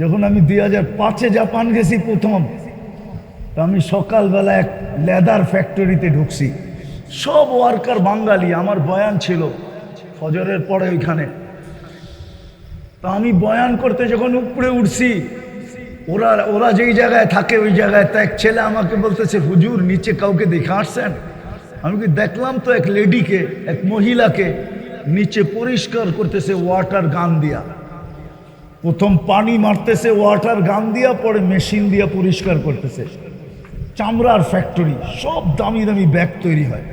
যখন আমি দুই হাজার পাঁচে জাপান গেছি প্রথম, তো আমি সকালবেলা এক লেদার ফ্যাক্টরিতে ঢুকছি। সব ওয়ার্কার বাঙালি, আমার বয়ান ছিল ফজরের পরে ওইখানে। তা আমি বয়ান করতে যখন উপরে উঠছি, ওরা ওরা যেই জায়গায় থাকে ওই জায়গায়, তা এক ছেলে আমাকে বলতেছে, হুজুর, নিচে কাউকে দেখে আসছেন? আমি কি দেখলাম তো এক লেডিকে, এক মহিলাকে নিচে পরিষ্কার করতেছে ওয়াটার গান দিয়া। প্রথম পানি মারতেছে, ওয়াটার গান দিয়া, পরে মেশিন দিয়া পরিষ্কার করতেছে। চামড়ার ফ্যাক্টরি সব দামি দামি ব্যাগ তৈরি হয়।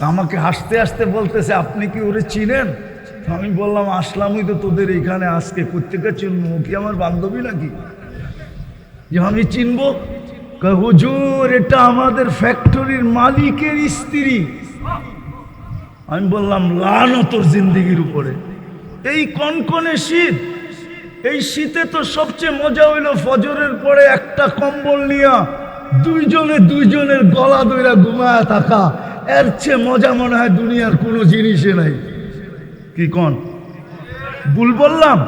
আমাকে হাসতে হাসতে বলতেছে, আপনি কি ওরে চিনেন? আমি বললাম, আসলামই তো তোদের এখানে আজকে প্রত্যেকে চিনবো। কি আমার বান্ধবী নাকি? যে আমি চিনবো হুজুর, এটা আমাদের ফ্যাক্টরির মালিকের স্ত্রী। আমি বললাম লানো তোর জিন্দিগির উপরে। এই কনকনে শীত এই শীতে তো সবচেয়ে মজা হইল ফজরের পরে একটা কম্বল নিয়া দুইজনে দুইজনের গলা দইরা ঘুমায় থাকা। এর চেয়ে মজা মনে হয় দুনিয়ার কোনো জিনিসে নাই। কি কন? ভুল বললাম?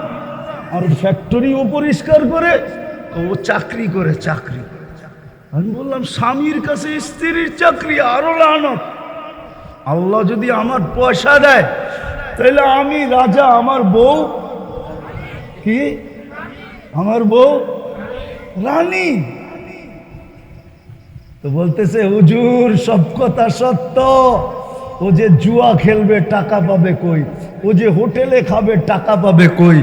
আর ফ্যাক্টরিও পরিষ্কার করে, ও চাকরি করে চাকরি। আমি বললাম, স্বামীর কাছে স্ত্রীর চাকরি আরও লানত। আল্লাহ যদি আমার পয়সা দেয়, তাহলে আমি রাজা, আমার বউ কি আমার বউ রানী তো বলতেছে হুজুর সব কথা সত্য ও যে জুয়া খেলবে, টাকা পাবে কই? ও যে হোটেলে খাবে, টাকা পাবে কই?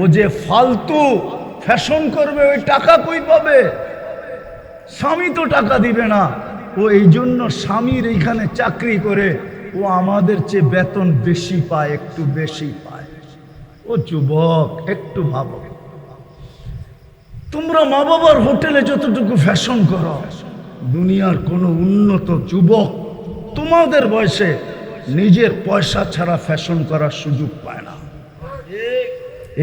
ও যে ফালতু ফ্যাশন করবে, ওই টাকা কই পাবে? স্বামী তো টাকা দিবে না। ও এই জন্য স্বামীর এইখানে চাকরি করে। ও আমাদের চেয়ে বেতন বেশি পায়, একটু বেশি পায়। ও যুবক, একটু ভাবো তোমরা মা বাবার হোটেলে যতটুকু ফ্যাশন করো, দুনিয়ার কোনো উন্নত যুবক তোমাদের বয়সে নিজের পয়সা ছাড়া ফ্যাশন করার সুযোগ পায় না।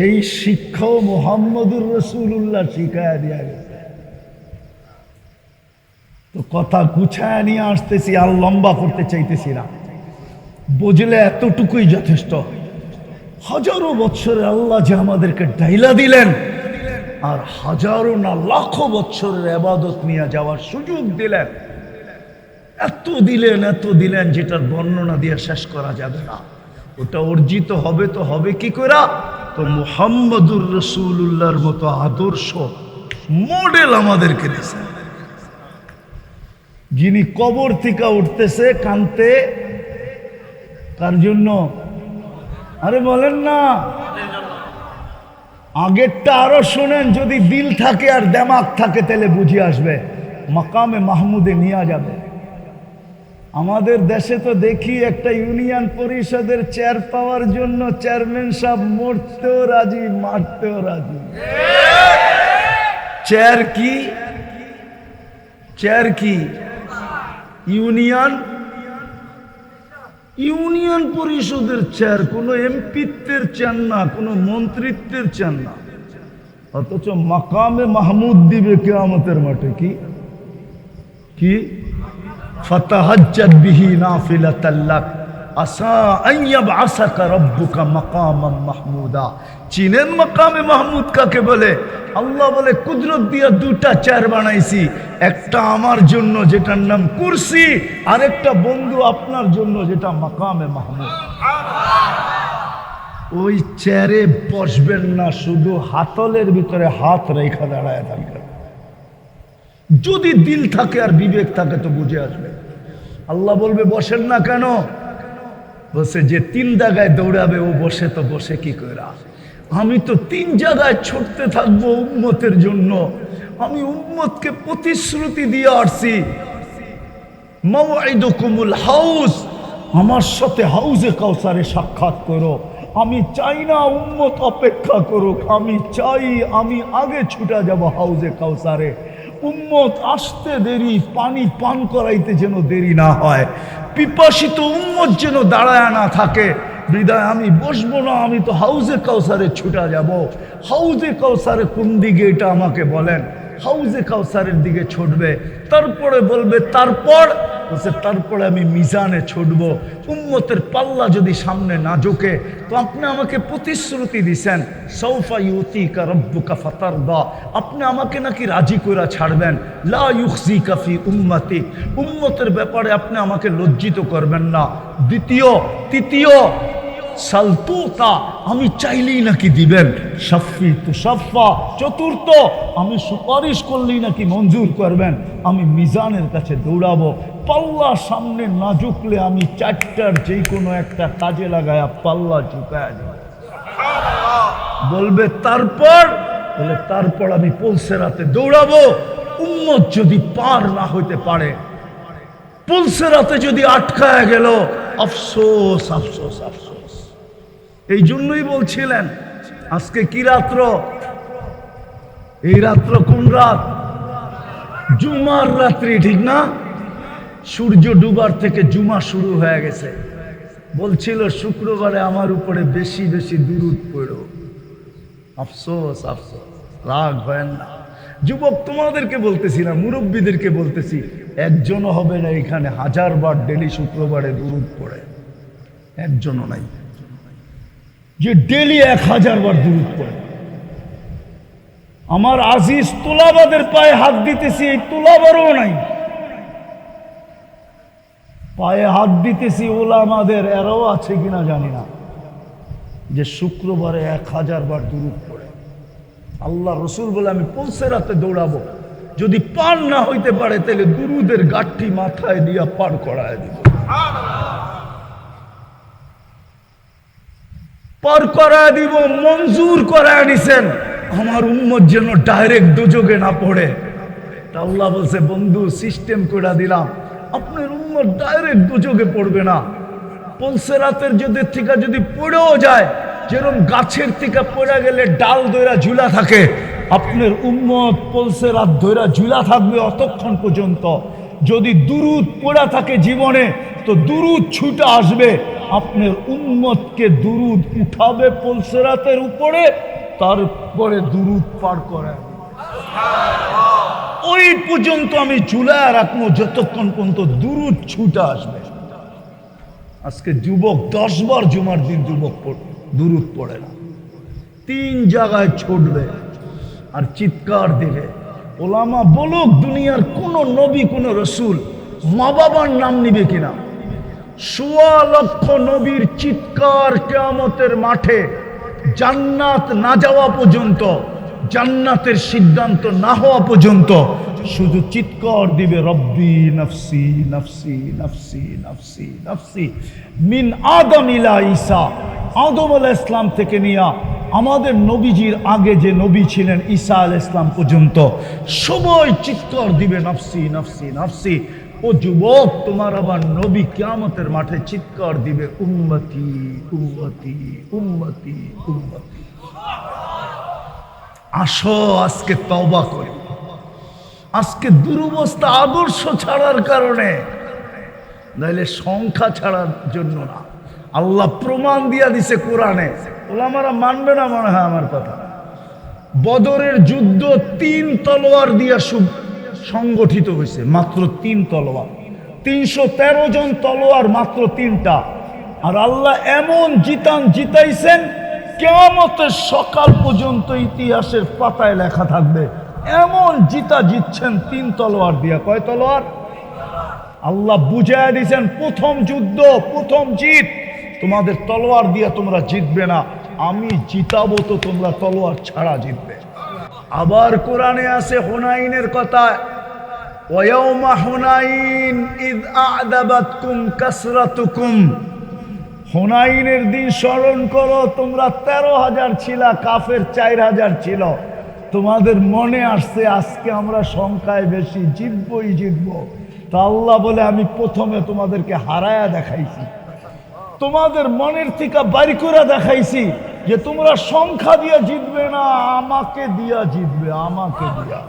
এই শিক্ষাও মোহাম্মদুর রসুল্লাহ শিখায় দেওয়া গেছে। তো কথা গুছায় নিয়ে আসতেছি, আর লম্বা করতে চাইতেছি না। বুঝলে এতটুকুই যথেষ্ট। হাজারো বছরে আল্লাহ যে আমাদেরকে ডাইলা দিলেন, আর হাজারো না লাখো বছরের আবাদত নিয়ে যাওয়ার সুযোগ দিলেন। এত দিলেন এত দিলেন, যেটার বর্ণনা দিয়ে শেষ করা যাবে না। ওটা অর্জিত হবে তো হবে কি করে তো মুহাম্মদুর রসুল্লাহর মতো আদর্শ মডেল আমাদেরকে দিয়েছেন যিনি কবর থেকে উঠতেছে, কানতে, তার জন্য আরে বলেন না। আগেরটা আরও শোনেন, যদি দিল থাকে আর দেমাগ থাকে, তাহলে বুঝে আসবে। মাকামে মাহমুদে নিয়ে যাবে। আমাদের দেশে তো দেখি একটা ইউনিয়ন পরিষদের চেয়ার পাওয়ার জন্য চেয়ারম্যান সাহেব মরতেও রাজি, মারতেও রাজি। চেয়ার কি? চেয়ার কি? ইউনিয়ন ইউনিয়ন পরিষদের চেয়ার কোনো এমপিত্বের চান না, কোনো মন্ত্রিত্বের চান না। অথচ মাকামে মাহমুদ দিবে কেয়ামতের মাঠে কি? কি? ফতাহাজ্জাত বিহি নাফিলাতাল্লাক আসা আইয়াব আসাকা রব্বুকা মাকামাম মাহমুদা। চিনেন মাকামে মাহমুদ কাকে বলে? আল্লাহ বলে, কুদরত দিয়া দুটা চেয়ার বানাইছি। একটা আমার জন্য যেটার নাম কুরসি, আরেকটা বন্ধু আপনার জন্য যেটা মাকামে মাহমুদ। ওই চেয়ারে বসবেন না, শুধু হাতলের ভিতরে হাত রেখা দাঁড়ায় থাকবেন। যদি দিল থাকে আর বিবেক থাকে তো বুঝে আসবে। আল্লাহ বলবে, বসেন না কেন? বসে যে তিন জায়গায় দৌড়াবে, ও বসে তো বসে কি করে আমি তো তিন জায়গায় ছুটতে থাকব উম্মতের জন্য। আমি উম্মতকে প্রতিশ্রুতি দিয়ে আসছি। মাওয়াইদুকুমুল হাউস, আমার সাথে হাউজে কাউসারে সাক্ষাৎ করো। আমি চাই না উম্মত অপেক্ষা করুক, আমি চাই আমি আগে ছুটা যাব হাউজে কাউসারে। উম্মত আসতে দেরি, পানি পান করাইতে যেন দেরি না হয়। পিপাসিত উন্মত যেন দাঁড়ায় না থাকে। হৃদয় আমি বসবো না, আমি তো হাউজে কাউসারে ছুটা যাব। হাউজে কাউসারে কোন দিকে এটা আমাকে বলেন? হাউজে কাউসারের দিকে ছুটবে। তারপরে বলবে, তারপর বলছে, তারপরে আমি মিজানে ছুটব। উম্মতের পাল্লা যদি সামনে না ঝোঁকে, তো আপনি আমাকে প্রতিশ্রুতি দিছেন, সৌফা ইউতি কা রব্বুকা ফাতার দা আপনি আমাকে নাকি রাজি করে ছাড়বেন, লা ইউখজি কাফি উম্মতি। উম্মতের ব্যাপারে আপনি আমাকে লজ্জিত করবেন না। দ্বিতীয়, তৃতীয় সালতুতা, আমি চাইলেই নাকি দিবেন। সাফি তু সাফা, চতুর্থ, আমি সুপারিশ করলেই নাকি মঞ্জুর করবেন। আমি মিজানের কাছে দৌড়াবো। পাল্লা সামনে না ঝুঁকলে আমি চারটার যে কোনো একটা কাজে লাগায়া পাল্লা ঝুঁকায় দেব। বলবে, তারপর? বলে, তারপর আমি পলসে রাতে দৌড়াবো। উম্মত যদি পার না হইতে পারে, পলসে রাতে যদি আটকায় গেল, আফসোস আফসোস আফসোস। এই জন্যই বলছিলেন, আজকে কি রাত্র? এই রাত্র কোন রাত? জুমার রাত্রি, ঠিক না? সূর্য ডুবার থেকে জুমা শুরু হয়ে গেছে। বলছিল, শুক্রবারে আমার উপরে বেশি বেশি দূরত পড়ো। আফসোস আফসোস, রাগ হয় না। যুবক, তোমাদেরকে বলতেছি না, মুরব্বীদেরকে বলতেছি, একজনও হবে না এখানে হাজার বার ডেলি শুক্রবারে দূরত পড়ে। একজনও নাই। যে ডেলি এক হাজার বার দূরত পড়ে। আমার আজিজ তুলাবাদের পায়ে হাত দিতেছি, এই তুলাবারও নাই। পায়ে হাত দিতেছি ওলামাদের, এরাও আছে কিনা জানি না। যে শুক্রবারে এক হাজার বার দূরত পড়ে। আল্লাহ রসুল বলে, আমি পৌঁছে রাতে দৌড়াবো। যদি পার না হইতে পারে, তাহলে দুরুদের গাঠটি মাথায় দিয়া পার করায় দিব। পার করায় দিব, মঞ্জুর করায় নিছেন। আমার উম্মত যেন ডাইরেক্ট দুযোগে না পড়ে। তা আল্লাহ বলছে, বন্ধু সিস্টেম করে দিলাম। আপনার উম্মত ডাইরেক্ট দুযোগে পড়বে না। পলসে রাতের যদি থেকে যদি পড়েও যায় যেরকম গাছের থেকে পড়ে গেলে ডাল দইরা ঝুলা থাকে, আপনার উম্মত পলসে রাত দইরা ঝুলা থাকবে অতক্ষণ পর্যন্ত। যদি দুরুদ পড়া থাকে জীবনে, তো দুরুদ ছুটে আসবে আপনার উম্মতকে দুরুদ উঠাবে পলসে রাতের উপরে তারপরে দুরুদ পার করে ওই পর্যন্ত আমি ঝুলায় রাখব যতক্ষণ পর্যন্ত দুরুদ ছুটে আসবে। আজকে যুবক দশ বার জুমার দিন যুবক দুরুদ পড়ে না। তিন জায়গায় ছুটবে আর চিৎকার দিবে। ওলামা বলুক দুনিয়ার কোনো নবী কোনো রসুল মা বাবার নাম নিবে কিনা? সোয়া লক্ষ নবীর চিৎকার কেয়ামতের মাঠে জান্নাত না যাওয়া পর্যন্ত, জান্নাতের সিদ্ধান্ত না হওয়া পর্যন্ত শুধু চিৎকার দিবে, রব্বি নফসি নফসি নফসি নফসি নফসি, মিন আদম ইলা ঈসা, আদম আল ইসলাম থেকে নিয়া আমাদের নবীজির আগে যে নবী ছিলেন ঈসা আল ইসলাম পর্যন্ত সবাই চিৎকার দিবে, নফসি নফসি নফসি ও যুবক, তোমার আবার নবী কিয়ামতের মাঠে চিৎকার দিবে, উম্মতি উম্মতি উম্মতি উম্মতি। আসো, আজকে তওবা করি। আজকে দুরবস্থা আদর্শ ছাড়ার কারণে, নাইলে সংখ্যা ছাড়ার জন্য না। আল্লাহ প্রমাণ দিয়া দিছে কোরআনে। ওলামারা মানবে না মনে হয় আমার কথা। বদরের যুদ্ধ তিন তলোয়ার দিয়া সংগঠিত হয়েছে, মাত্র তিন তলোয়ার। তিনশো তেরো জন তলোয়ার মাত্র তিনটা। আর আল্লাহ এমন জিতান জিতাইছেন কেমতের সকাল পর্যন্ত ইতিহাসের পাতায় লেখা থাকবে, এমন জিতা জিতছেন তিন তলোয়ার দিয়া। কয় তলোয়ার? আল্লাহ বুঝাই দিয়েছেন, প্রথম যুদ্ধ, প্রথম জিত। তোমাদের তলোয়ার দিয়া তোমরা জিতবে না, আমি জিতাবো তো তোমরা তলোয়ার ছাড়া জিতবে। আবার কোরআনে আছে হুনাইনের কথা ওয়াউমা হুনাইন ইদ আদাবাতকুম কাসরাতুকুম হুনাইনের দিন স্মরণ করো, তোমরা তেরো হাজার ছিলা, কাফের চার হাজার ছিল। তোমাদের মনে আসছে, আজকে আমরা সংখ্যায় বেশি, জিতবই জিতবো। তা আল্লাহ বলে, আমি প্রথমে তোমাদেরকে হারায়া দেখাইছি। তোমাদের মনের থেকে বাড়ি করে দেখাইছি যে তোমরা সংখ্যা দিয়ে জিতবে না, আমাকে দিয়া জিতবে, আমাকে দিয়া।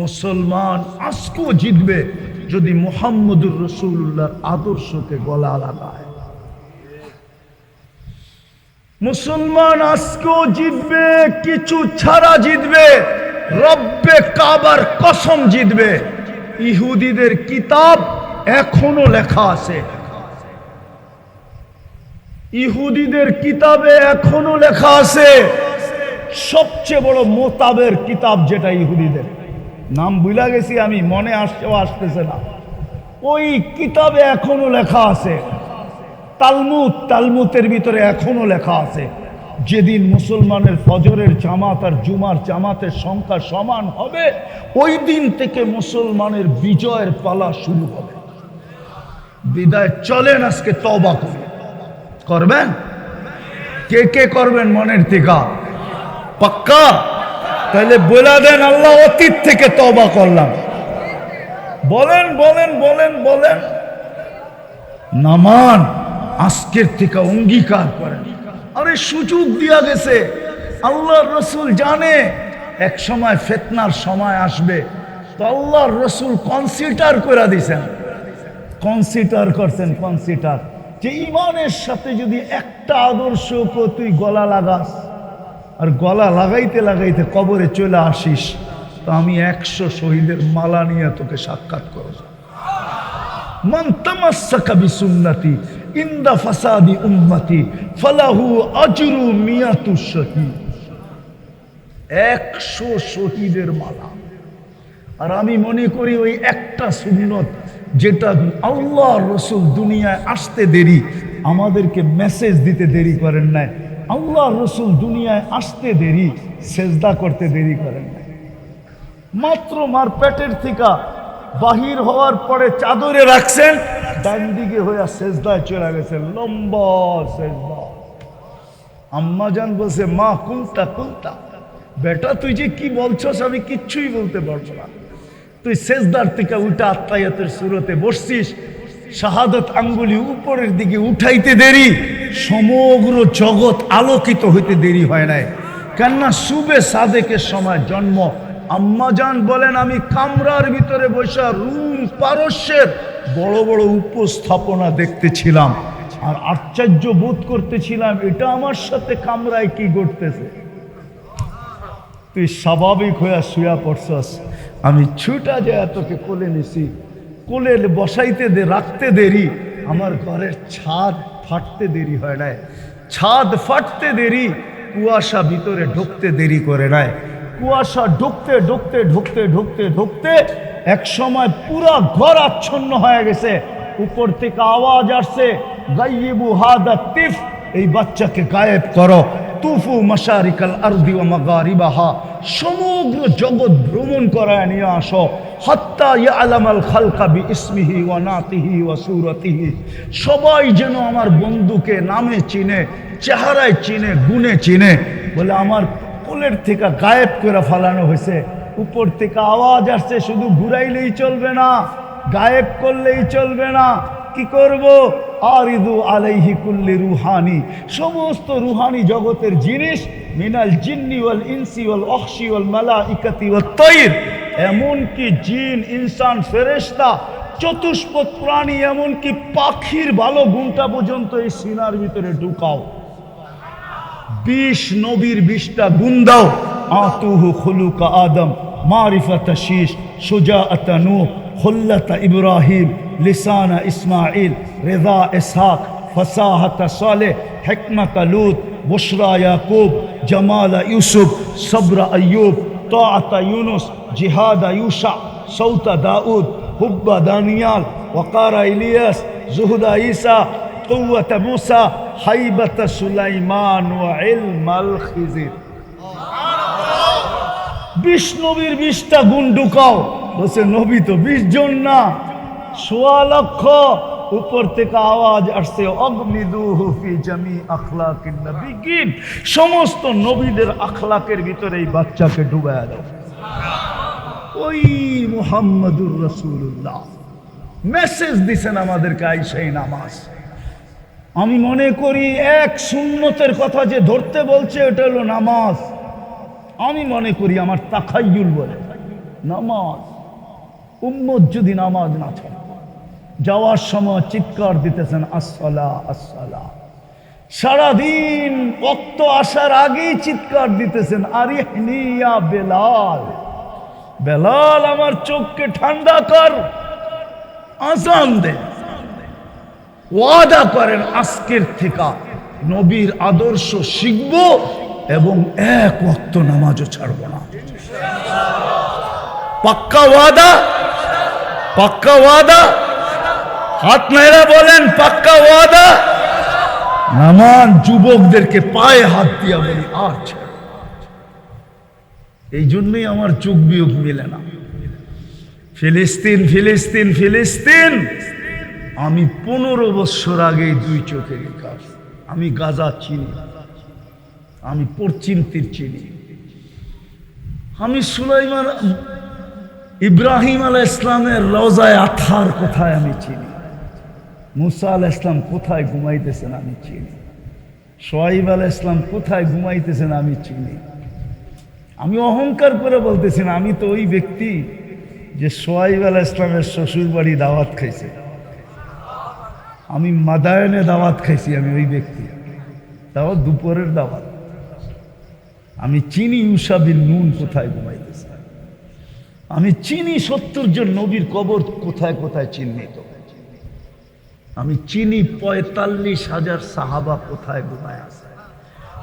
মুসলমান আজকেও জিতবে যদি মোহাম্মদুর রসুল্লাহর আদর্শকে গলা লাগায়। মুসলমান আজকেও জিতবে, কিছু ছাড়া জিতবে, রব্বে কাবার কসম জিতবে। ইহুদিদের কিতাব এখনও লেখা আছে। ইহুদিদের কিতাবে এখনও লেখা আছে, সবচেয়ে বড় মোতাবের কিতাব যেটা ইহুদিদের। নাম ভুলা গেছি আমি, মনে আসছেও আসতেছে না। ওই কিতাবে এখনও লেখা আছে, তালমুদ তালমুতের ভিতরে এখনও লেখা আছে, যেদিন মুসলমানের ফজরের জামাত আর জুমার জামাতের সংখ্যা সমান হবে, ওই দিন থেকে মুসলমানের বিজয়ের পালা শুরু হবে। বিদায় চলেন আজকে তবা করে। করবেন? কে কে করবেন মনের থেকে পাক্কা? তাহলে বলে দেন, আল্লাহ অতীত থেকে তবা করলাম। বলেন বলেন বলেন বলেন। নামান আজকের থেকে অঙ্গীকার করেন। আরে, সুযোগ দিয়া গেছে। আল্লাহ রসুল জানে, এক সময় ফেতনার সময় আসবে। তো আল্লাহর রসুল কনসিডার করে দিছেন। কনসিডার করছেন, কনসিডার। যে ইমানের সাথে যদি একটা আদর্শকে তুই গলা লাগাস আর গলা লাগাইতে লাগাইতে কবরে চলে আসিস, তো আমি একশো শহীদের মালা নিয়ে তোকে সাক্ষাৎ করব। মান তামাসসাকা বিসুন্নতি, ইন্দা ফাসাদি শহীদ। একশো শহীদের মালা। আর আমি মনে করি ওই একটা সুন্নত যেটা আল্লাহ রসুল দুনিয়ায় আসতে দেরি, আমাদেরকে মেসেজ দিতে দেরি করেন নাই। আল্লাহ রসুল দুনিয়ায় আসতে দেরি, সেজদা করতে দেরি করেন মাত্র মার পেটের থেকে বাহির হওয়ার পরে চাদরে রাখছেন ডান দিকে হইয়া সেজদায় চলে গেছে লম্বা সেজদা। আম্মাজান বলছে, মা কুলতা কুলতা বেটা, তুই যে কি বলছস আমি কিচ্ছুই বলতে পারব না। তুই সেজদার থেকে উল্টা আত্মায়াতের সুরতে বসছিস, শাহাদত আঙ্গুলি উপরের দিকে উঠাইতে দেরি সমগ্র জগৎ আলোকিত হইতে দেরি হয় নাই। কেননা সুবে সাদেকের সময় জন্ম। আম্মাজান বলেন, আমি কামরার ভিতরে বসা রুম পারস্যের বড় বড় উপস্থাপনা দেখতেছিলাম আর আশ্চর্য বোধ করতেছিলাম, এটা আমার সাথে কামরায় কি ঘটতেছে? তুই স্বাভাবিক হইয়া শুয়া পড়ছস। আমি ছুটা যায় তোকে কোলে নিছি। কোলে বসাইতে দে, রাখতে দেরি। আমার ঘরের ছাদ ফাটতে দেরি হয় নাই। ছাদ ফাটতে দেরি, কুয়াশা ভিতরে ঢুকতে দেরি করে নাই। কুয়াশা ঢুকতে ঢুকতে ঢুকতে ঢুকতে ঢুকতে এক সময় পুরা ঘর আচ্ছন্ন হয়ে গেছে। উপর থেকে আওয়াজ আসছে গাইবু হাদা তিফ, এই বাচ্চাকে গায়েব করো। তুফু মাসারিকাল আরদি ও মাগারিবাহা। সমগ্র জগৎ ভ্রমণ করায় নিয়ে আসো। হত্তা ইয়ালামাল খালকা বি ইসমিহি ওয়া নাতিহি ওয়া সুরতিহি। সবাই যেন আমার বন্ধুকে নামে চিনে, চেহারায় চিনে, গুণে চিনে। বলে আমার কোলের থেকে গায়েব করে ফালানো হয়েছে। উপর থেকে আওয়াজ আসছে, শুধু ঘুরাইলেই চলবে না, গায়েব করলেই চলবে না। কি করব? আরিদু আলাইহি কুল্লি রুহানি। সমস্ত রুহানি জগতের জিনিস, মিনাল জিন্নি ওয়াল ইনসি ওয়াল অহসি ওয়াল মালাইকাতি ওয়াত তাইর। এমনকি জিন, ইনসান, ফেরেশতা, চতুষ্পদ প্রাণী, এমনকি পাখির ভালো গুণটা পর্যন্ত এই সিনার ভিতরে ঢুকাও। বিশ নবীর বিশটা গুণ দাও। আতুহু খুলুকা আদম, মারিফাতা শীষ, সুজাআতা নূহ, খুল্লাতা ইব্রাহিম লিসানা ইসমাইল রেজা ইসহাক, ফসাহাতা সালে হেকমাতা লুত বুসরা ইয়াকুব, জামালা ইউসুফ, সবরা আয়ুব তাআতা ইউনুস, জিহাদা ইউসা সৌতা দাউদ, হুব্বা দানিয়াল, ওয়াকারা ইলিয়াস, জুহুদা ইসা কুওয়াতা মুসা, হাইবতা সুলাইমান ওয়া ইলমাল খিজির। বিশ বিশটা গুণ ঢুকাও। বলছে, নবী তো বিশ জন না। সোয়া লক্ষ উপর থেকে আওয়াজ আসছে অগ্নিদুহুফি জামি আখলাকিন নবীগিন সমস্ত নবীদের আখলাকের ভিতরে এই বাচ্চাকে ডুবায় দাও। ওই মুহাম্মদুর রসুল্লাহ মেসেজ দিছেন আমাদেরকে আইসাই নামাজ। আমি মনে করি এক সুন্নতের কথা যে ধরতে বলছে ওটা হলো নামাজ। আমি মনে করি আমার তাকাইয়ুল বলে, নামাজ, উম্মত যদি নামাজ না ছাড়ে যাওয়ার সময় চিৎকার দিতেছেন আসলা আসলা সারাদিন রক্ত আসার আগেই চিৎকার দিতেছেন, আরে আরিহনিয়া বেলাল বেলাল আমার চোখকে ঠান্ডা কর, আজান দে। ওয়াদা করেন, আজকের থেকে নবীর আদর্শ শিখব এবং এক ওয়াক্ত নামাজও ছাড়ব না। পাক্কা ওয়াদা পাক্কা ওয়াদা হাত বলেন পাক্কা ওয়াদা? নামান যুবকদেরকে পায়ে হাত দিয়া বলি, আর এই জন্যই আমার চোখ বিয়োগ মিলে না। ফিলিস্তিন ফিলিস্তিন ফিলিস্তিন! আমি পনেরো বছর আগে দুই চোখে রেখা আমি গাজা চিনি, আমি পশ্চিম তীর চিনি। আমি সুলাইমান ইব্রাহিম আল ইসলামের রওজায় আথার কোথায় আমি চিনি। মুসা আল ইসলাম কোথায় ঘুমাইতেছেন আমি চিনি। সোয়াইব আল ইসলাম কোথায় ঘুমাইতেছেন আমি চিনি। আমি অহংকার করে বলতেছি না, আমি তো ওই ব্যক্তি যে সোয়াইব আল ইসলামের শ্বশুর বাড়ি দাওয়াত খাইছে। আমি মাদায়নে দাওয়াত খাইছি আমি ওই ব্যক্তি। তাও দুপুরের দাওয়াত। আমি চিনি ইউসাবিন নুন কোথায় ঘুমাইতেছে। আমি চিনি সত্তর জন নবীর কবর কোথায় কোথায় চিহ্নিত। আমি চিনি পঁয়তাল্লিশ হাজার সাহাবা কোথায় ঘুমায় আছে?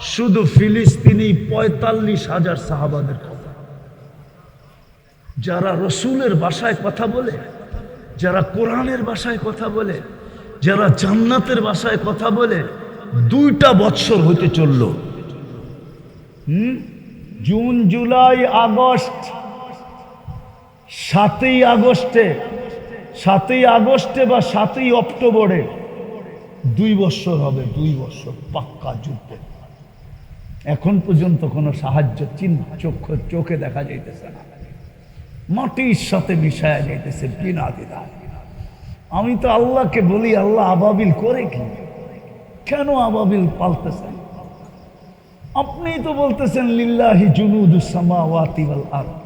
শুধু ফিলিস্তিনি পঁয়তাল্লিশ হাজার সাহাবাদের কথা যারা রসুলের ভাষায় কথা বলে, যারা কোরআনের ভাষায় কথা বলে, যারা জান্নাতের ভাষায় কথা বলে, দুইটা বৎসর হতে চলল। হুম? জুন, জুলাই, আগস্ট, সাতই আগস্টে সাতই আগস্টে বা সাতই অক্টোবরে দুই বছর হবে, দুই বছর, পাক্কা যুদ্ধ। এখন পর্যন্ত কোনো সাহায্য চিহ্ন চোখ চোখে দেখা যাইতেছে না। মাটির সাথে মিশায়া যাইতেছে বিনা দ্বিধা আমি তো আল্লাহকে বলি, আল্লাহ আবাবিল করে কি? কেন আবাবিল পালতেছেন? আপনি তো বলতেছেন, লিল্লাহি জুনুদুসামাওয়াতি ওয়াল আরদ।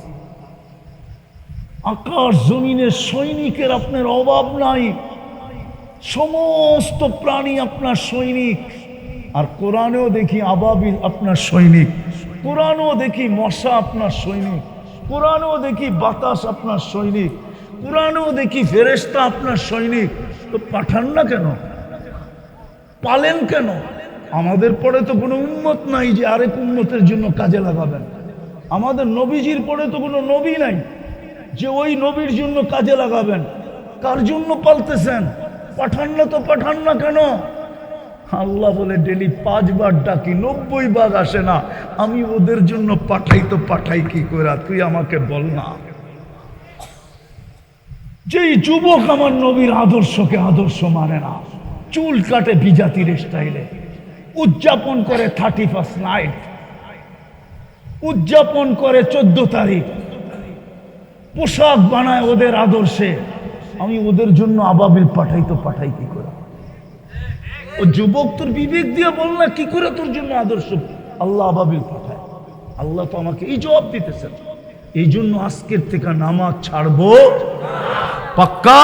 আকাশ জমিনের সৈনিকের আপনার অভাব নাই। সমস্ত প্রাণী আপনার সৈনিক। আর কোরআনেও দেখি আবাবিল আপনার সৈনিক। কোরআনেও দেখি মশা আপনার সৈনিক। কোরআনেও দেখি বাতাস আপনার সৈনিক। কোরআনেও দেখি ফেরেস্তা আপনার সৈনিক। তো পাঠান না কেন? পালেন কেন? আমাদের পরে তো কোনো উন্মত নাই যে আরেক উন্মতের জন্য কাজে লাগাবেন। আমাদের নবীজির পরে তো কোনো নবী নাই। যে ওই নবীর জন্য কাজে লাগাবেন। কার জন্য পালতেছেন? পাঠান না তো পাঠান না কেন? আল্লাহ বলে, ডেলি পাঁচবার ডাকি, নব্বই বার আসে না। আমি ওদের জন্য পাঠাই তো পাঠাই, কি করে তুই আমাকে বল না। যেই যুবক আমার নবীর আদর্শকে আদর্শ মানে না। চুল কাটে বিজাতির স্টাইলে উদযাপন করে থার্টি ফার্স্ট নাইট উদযাপন করে চোদ্দ তারিখ। পোশাক বানায় ওদের আদর্শে। আমি ওদের জন্য আবাবিল পাঠাই তো পাঠাই কি করে? ও যুবক তোর বিবেক দিয়ে বল না, কি করে তোর জন্য আদর্শ? আল্লাহ আবাবিল পাঠায়। আল্লাহ তো আমাকে এই জবাব দিতেছেন। এই জন্য আজকের থেকে নামাজ ছাড়বো। পাক্কা?